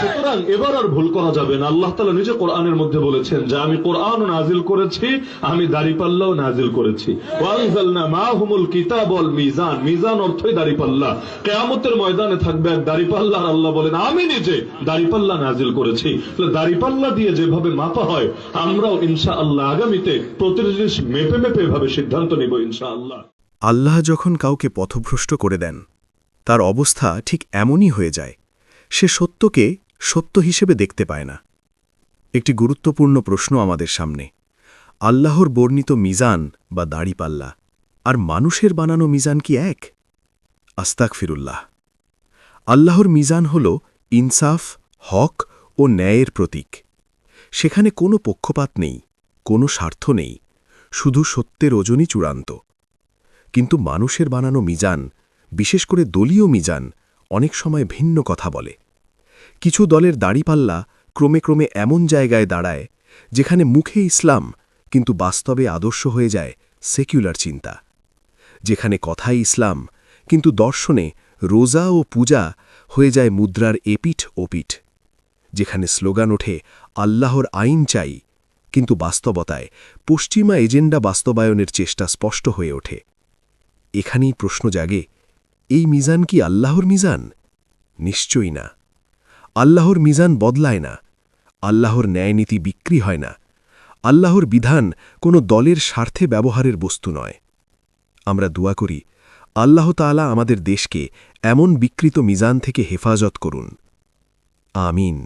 সুতরাং এবার আর ভুল করা যাবে না। আল্লাহ তালা নিজে কোরআনের মধ্যে বলেছেন যে, আমি কোরআন নাজিল করেছি, আমি দাড়িপাল্লাও নাজিল করেছি। মিজান। মিজান অর্থই দাড়িপাল্লা। কেয়ামতের ময়দানে থাকবে এক দাড়িপাল্লা আল্লাহ বলেন, আমি নিজে দাড়িপাল্লা নাজিল করেছি। দাড়িপাল্লা দিয়ে যেভাবে মাপা হয়, আমরাও ইনশা আল্লাহ আগামীতে প্রতিটি মেপে মেপে এভাবে সিদ্ধান্ত নিব ইনশা আল্লাহ আল্লাহ যখন কাউকে পথভ্রষ্ট করে দেন, তার অবস্থা ঠিক এমনই হয়ে যায়। সে সত্যকে সত্য হিসেবে দেখতে পায় না। একটি গুরুত্বপূর্ণ প্রশ্ন আমাদের সামনে। আল্লাহর বর্ণিত মিজান বা দাড়িপাল্লা আর মানুষের বানানো মিজান কি এক? আস্তাক ফিরুল্লাহ আল্লাহর মিজান হল ইনসাফ, হক ও ন্যায়ের প্রতীক। সেখানে কোনো পক্ষপাত নেই, কোনো স্বার্থ নেই, শুধু সত্যের ওজনই চূড়ান্ত। কিন্তু মানুষের বানানো মিজান, বিশেষ করে দলীয় মিজান, অনেক সময় ভিন্ন কথা বলে। কিছু দলের দাড়িপাল্লা ক্রমে ক্রমে এমন জায়গায় দাঁড়ায়, যেখানে মুখে ইসলাম, কিন্তু বাস্তবে আদর্শ হয়ে যায় সেকুলার চিন্তা। যেখানে কথাই ইসলাম, কিন্তু দর্শনে রোজা ও পূজা হয়ে যায় মুদ্রার এপিঠ ওপিঠ। যেখানে স্লোগান ওঠে, আল্লাহর আইন চাই। কিন্তু বাস্তবতায় পশ্চিমা এজেন্ডা বাস্তবায়নের চেষ্টা স্পষ্ট হয়ে ওঠে। এখানেই প্রশ্ন জাগে, এই মিজান কি আল্লাহর মিজান? নিশ্চয়ই না। আল্লাহর মিজান বদলায় না, আল্লাহর ন্যায়নীতি বিক্রি হয় না, আল্লাহর বিধান কোনো দলের স্বার্থে ব্যবহারের বস্তু নয়। আমরা দোয়া করি, আল্লাহ তালা আমাদের দেশকে এমন বিকৃত মিজান থেকে হেফাজত করুন। আমিন।